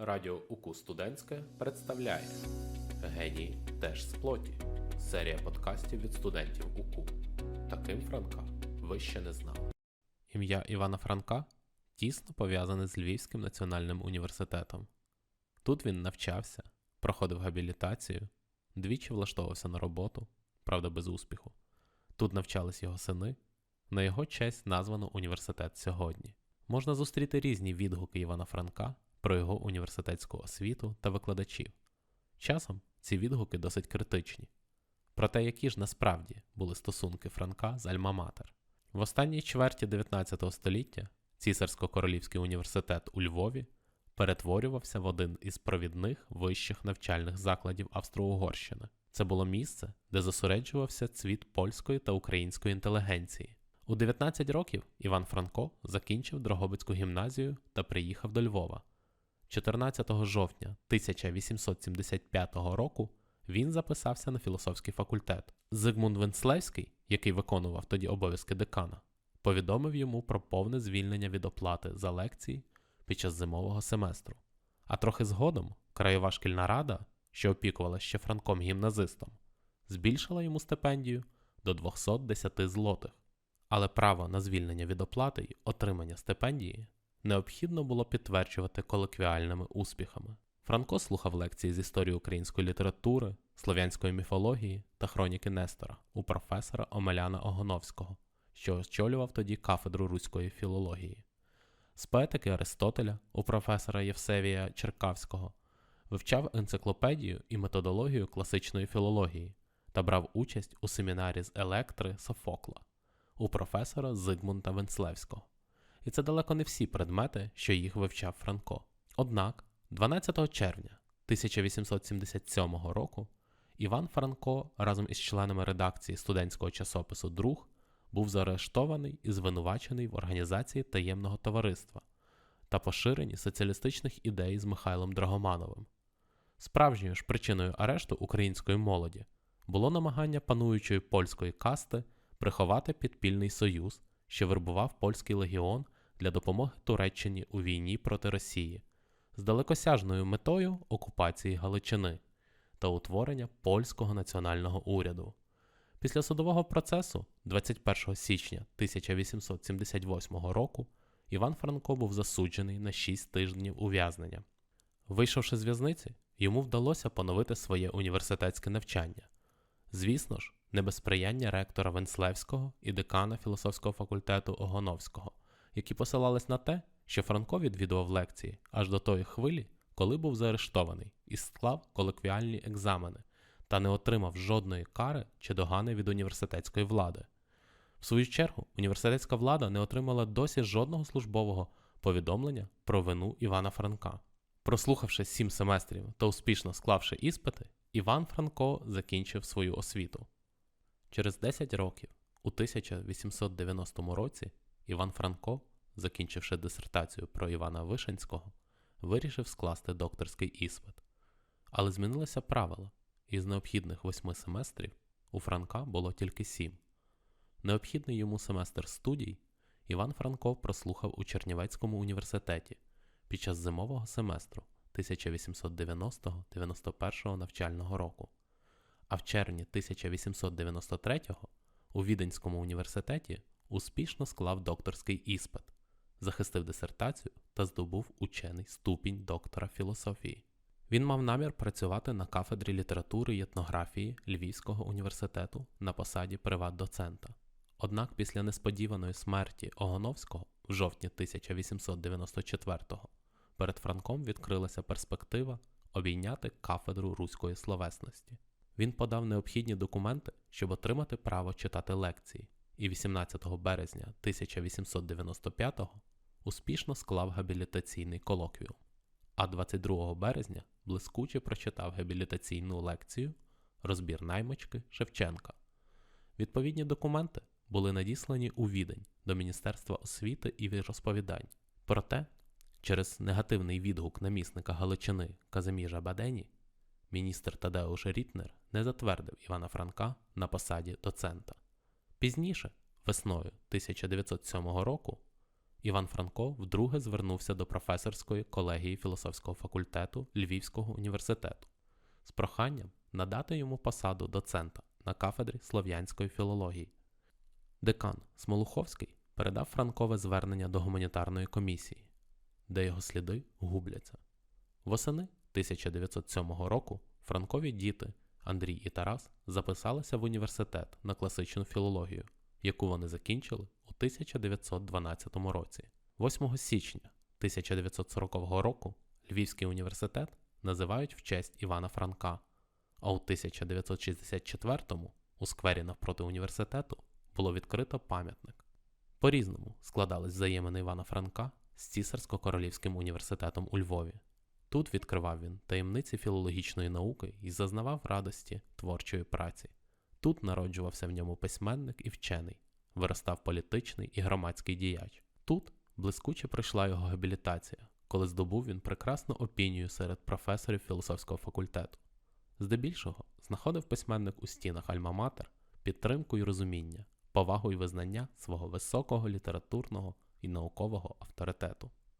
Радіо УКУ Студентське представляє Генії теж з плоті. Серія подкастів від студентів УКУ. Таким Франка ви ще не знали. Ім'я Івана Франка тісно пов'язане з Львівським національним університетом. Тут він навчався, проходив габілітацію, двічі влаштовувався на роботу, правда, без успіху. Тут навчались його сини. На його честь названо університет сьогодні. Можна зустріти різні відгуки Івана Франка про його університетську освіту та викладачів. Часом ці відгуки досить критичні. Проте, які ж насправді були стосунки Франка з Альма-Матер. В останній чверті 19 століття Цісарсько-Королівський університет у Львові перетворювався в один із провідних вищих навчальних закладів Австро-Угорщини. Це було місце, де зосереджувався цвіт польської та української інтелігенції. У 19 років Іван Франко закінчив Дрогобицьку гімназію та приїхав до Львова. 14 жовтня 1875 року він записався на філософський факультет. Зигмунд Венслевський, який виконував тоді обов'язки декана, повідомив йому про повне звільнення від оплати за лекції під час зимового семестру. А трохи згодом краєва шкільна рада, що опікувала ще Франком гімназистом, збільшила йому стипендію до 210 злотих. Але право на звільнення від оплати й отримання стипендії необхідно було підтверджувати колоквіальними успіхами. Франко слухав лекції з історії української літератури, слов'янської міфології та хроніки Нестора у професора Омеляна Огоновського, що очолював тоді кафедру руської філології. З поетики Аристотеля у професора Євсевія Черкавського вивчав енциклопедію і методологію класичної філології та брав участь у семінарі з електри Софокла у професора Зигмунта Венслевського. І це далеко не всі предмети, що їх вивчав Франко. Однак, 12 червня 1877 року Іван Франко разом із членами редакції студентського часопису Друг був заарештований і звинувачений в організації таємного товариства та поширенні соціалістичних ідей з Михайлом Драгомановим. Справжньою ж причиною арешту української молоді було намагання пануючої польської касти приховати підпільний союз, що вербував польський легіон для допомоги Туреччині у війні проти Росії з далекосяжною метою окупації Галичини та утворення польського національного уряду. Після судового процесу 21 січня 1878 року Іван Франко був засуджений на 6 тижнів ув'язнення. Вийшовши з в'язниці, йому вдалося поновити своє університетське навчання. Звісно ж, не без сприяння ректора Венслевського і декана філософського факультету Огоновського, які посилались на те, що Франко відвідував лекції аж до тої хвилі, коли був заарештований і склав колоквіальні екзамени та не отримав жодної кари чи догани від університетської влади. В свою чергу, університетська влада не отримала досі жодного службового повідомлення про вину Івана Франка. Прослухавши сім семестрів та успішно склавши іспити, Іван Франко закінчив свою освіту. Через 10 років, у 1890 році, Іван Франко, закінчивши дисертацію про Івана Вишенського, вирішив скласти докторський іспит. Але змінилися правила, і з необхідних восьми семестрів у Франка було тільки сім. Необхідний йому семестр студій Іван Франко прослухав у Чернівецькому університеті під час зимового семестру 1890-91 навчального року. А в червні 1893-го у Віденському університеті успішно склав докторський іспит, захистив дисертацію та здобув учений ступінь доктора філософії. Він мав намір працювати на кафедрі літератури й етнографії Львівського університету на посаді приват-доцента. Однак після несподіваної смерті Огоновського в жовтні 1894-го перед Франком відкрилася перспектива обійняти кафедру руської словесності. Він подав необхідні документи, щоб отримати право читати лекції, і 18 березня 1895-го успішно склав габілітаційний колоквіум, а 22 березня блискуче прочитав габілітаційну лекцію Розбір наймички Шевченка. Відповідні документи були надіслані у відень до Міністерства освіти і розповідань. Проте, через негативний відгук намісника Галичини Казиміжа Бадені, міністр Тадеуш Рітнер не затвердив Івана Франка на посаді доцента. Пізніше, весною 1907 року, Іван Франко вдруге звернувся до професорської колегії філософського факультету Львівського університету з проханням надати йому посаду доцента на кафедрі слов'янської філології. Декан Смолуховський передав Франкове звернення до гуманітарної комісії, де його сліди губляться. Восени 1907 року Франкові діти Андрій і Тарас записалися в університет на класичну філологію, яку вони закінчили у 1912 році. 8 січня 1940 року Львівський університет називають в честь Івана Франка, а у 1964-му у сквері навпроти університету було відкрито пам'ятник. По-різному складались взаємини Івана Франка з Цісарсько-королівським університетом у Львові. Тут відкривав він таємниці філологічної науки і зазнавав радості творчої праці. Тут народжувався в ньому письменник і вчений, виростав політичний і громадський діяч. Тут блискуче пройшла його габілітація, коли здобув він прекрасну опінію серед професорів філософського факультету. Здебільшого знаходив письменник у стінах Альма-Матер підтримку і розуміння, повагу і визнання свого високого літературного і наукового авторитету.